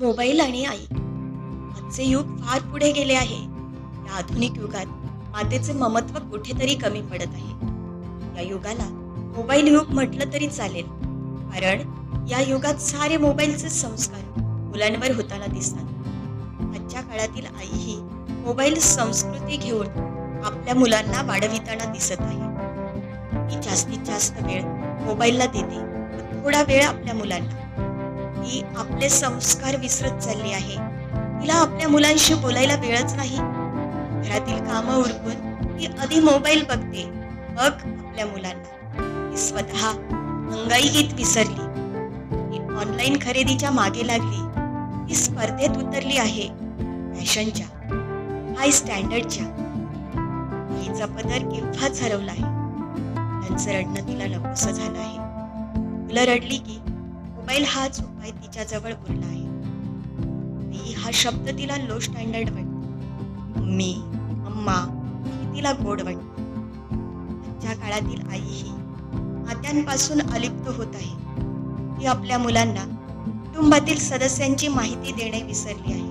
Mobile आणि आई. आजचे युग फार पुढे गेले आहे. या आधुनिक युगात मातेचे ममत्व कुठेतरी कमी पडत आहे. या युगाला मोबाईल युग म्हटलं तरी चालेल. कारण या युगात सारे मोबाईलचे संस्कार मुलांवर होताना दिसतात. आजच्या काळातील आई ही मोबाईल संस्कृती घेऊन आपल्या मुलांना वाढविताना दिसत आहे. ती जास्तीत जास्त वेळ मोबाईलला देते थोडा वेळ आपल्या मुलांना ती आपले संस्कार विसरत चालली आहे. तिला आपल्या मुलांशी बोलायला वेळच नाही. घरातील कामं उरकून ती आधी मोबाईल बघते. मग आपल्या मुलांना. ती स्वतः अंगाई गीत विसरली. ती ऑनलाईन खरेदीच्या मागे लागली. ती स्पर्धेत उतरली आहे. फॅशनच्या. हाय स्टँडर्डच्या हिचा पदर केव्हाच हरवला आहे? त्यांचं रडणं तिला नकोस झालं आहे. मुलं रडली की मोबाईल हाच उपाय तिच्या जवळ उरला आहे? मी हा शब्द तिला लो स्टँडर्ड वाटतो. मम्मी अम्मा हे तिला गोड वाटते. आजच्या काळातील आई ही नात्यांपासून अलिप्त होत आहे. ती आपल्या मुलांना कुटुंबातील सदस्यांची माहिती देणे विसरली आहे.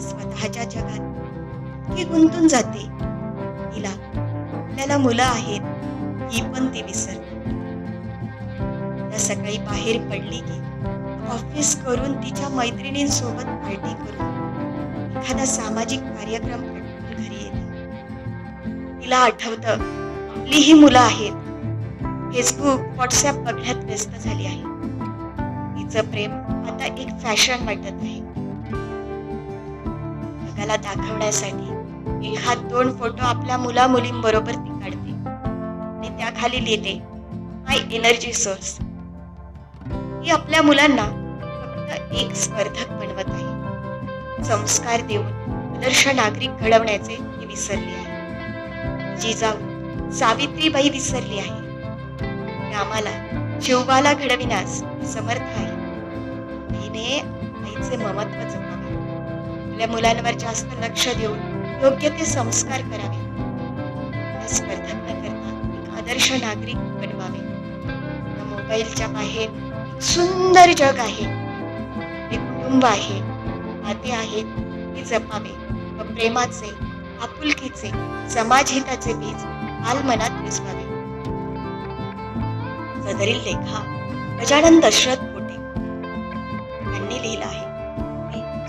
स्वतःच्या जगात ती गुंतून जाते. तिला आपल्याला मुलं आहेत ही पण ती विसरते. सकाळी बाहेर पडली की ऑफिस करून तिच्या मैत्रिणींसोबत पार्टी करून एखादा सामाजिक कार्यक्रम घरी येते. तिला आठवतं आपली ही मुलं आहेत. फेसबुक व्हॉट्सअप बघण्यात व्यस्त झाली आहे. तिचं प्रेम आता एक फॅशन वाटत आहे. जगाला दाखवण्यासाठी एखाद दोन फोटो आपल्या मुला मुलींबरोबर ती काढते. आणि त्याखाली लिहिते माय एनर्जी सोर्स ती आपल्या मुलांना फक्त एक स्पर्धक बनवत आहे. संस्कार देऊन आदर्श नागरिक घडवण्याचे ती विसरली आहे. जिजाऊ सावित्रीबाई विसरली आहे. ती आम्हाला शिवबाला घडविण्यास समर्थ आहे. तिने आईचे ममत्व जपावे. आपल्या मुलांवर जास्त लक्ष देऊन योग्य ते संस्कार करावे. स्पर्धक न करता एक आदर्श नागरिक बनवावे. मोबाईलच्या बाहेर सुंदर जग आहे. ते कुटुंब आहे नाते आहेत ते जपावे. व प्रेमाचे आपुलकीचे समाजहिताचे बीज मनात रुजवावे सदरील लेखा गजानन दशरथ कोटे. यांनी लिहिला आहे.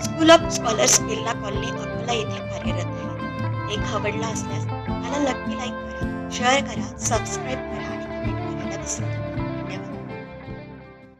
School of scholars Birla colony Akola येथे कार्यरत आहे. लेख आवडला असल्यास मला नक्की लाईक करा शेअर करा सबस्क्राईब करा आणि कमेंट करायला विसरू नका.